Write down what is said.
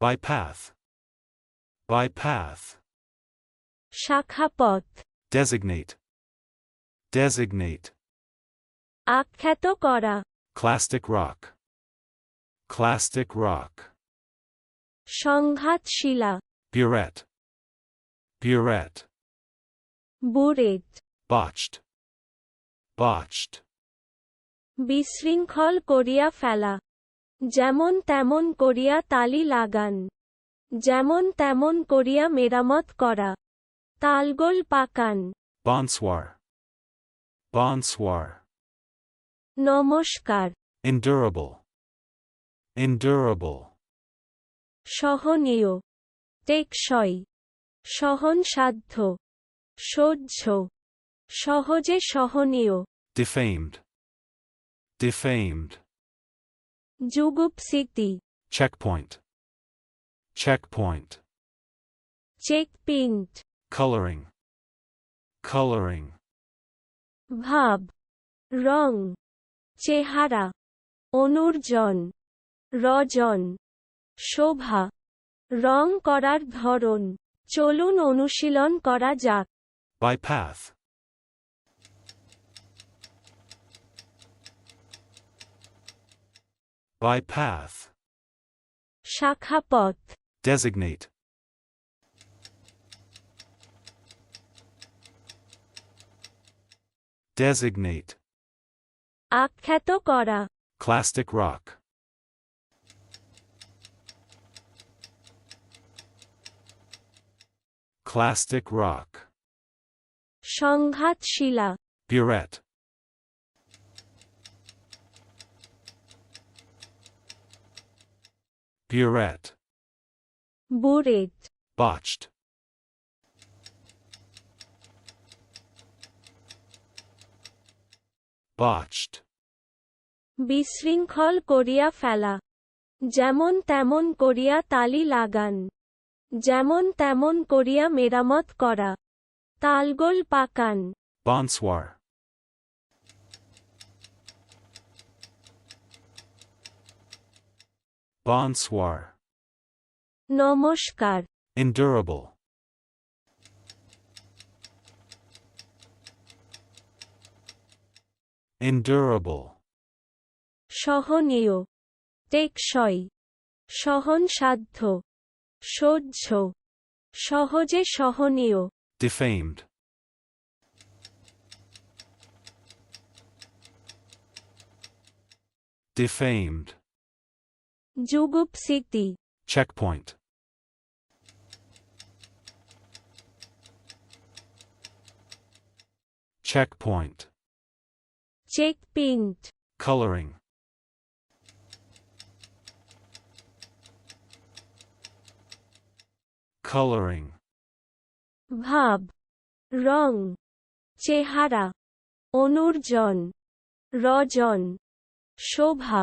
By path. By path. শাখাপথ Designate. Designate. আখ্যাত করা Clastic rock. Clastic rock. সংঘাতশীলা Burette. Burette. Burette Botched. Botched. বিশৃঙ্খল করিয়া ফেলা যেমন তেমন করিয়া তালি লাগান যেমন তেমন করিয়া মেরামত করা তালগোল পাকান Bonsoir. Bonsoir. নমস্কার Endurable. Endurable. সহনীয় টেকসই সহনসাধ্য সহ্য সহজে সহনীয় Defamed. Defamed. যুগুপসিতি Checkpoint. Checkpoint. চেকপিন্ট Coloring. Coloring. ভাব রং চেহারা অনুর্জন রজন শোভা রং করার ধরন চলুন অনুশীলন করা যাক By path. By path. শাখাপথ Designate. Designate. আখ্যাত করা Clastic rock. Clastic rock. সংঘাতশীলা Burette. Burette. Burette Botched. Botched. বিশৃঙ্খল করিয়া ফেলা যেমন তেমন করিয়া তালি লাগান যেমন তেমন করিয়া মেরামত করা তালগোল পাকান Bonsoir. Bonsoir. নমস্কার Endurable. Endurable. সহনীয় টেকসই সহনসাধ্য সহ্য সহজে সহনীয় Defamed. Defamed. যুগুপসিতি Checkpoint. Checkpoint. চেকপিন্ট Coloring. Coloring. ভাব রং চেহারা অনুর্জন রজন শোভা